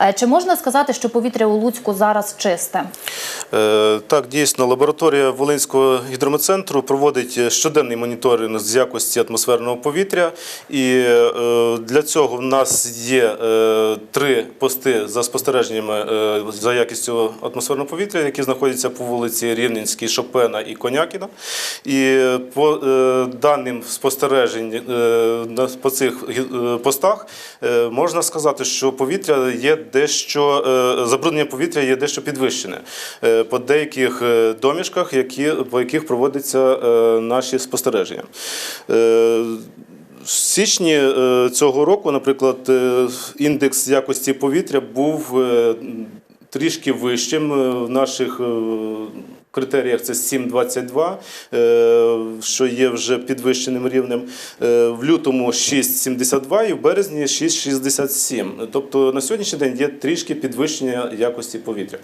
Е, Чи можна сказати, що повітря у Луцьку зараз чисте? Е, Так, дійсно, лабораторія Волинського гідрометцентру проводить щоденний моніторинг з якості атмосферного повітря. І е, для цього в нас є е, три пости за спостереженнями за якістю атмосферного повітря, які знаходяться по вулиці Рівненській, Шопена і Конякіна. І по даним спостережень по цих постах можна сказати, що повітря є дещо забруднення повітря є дещо підвищене по деяких е, домішках, які по яких проводяться е, наші спостереження. Е, в січні цього року, наприклад, індекс якості повітря був трішки вищим в наших критеріях. Це 7,22, е, що є вже підвищеним рівнем. В лютому 6,72 і в березні 6,67. Тобто на сьогоднішній день є трішки підвищення якості повітря.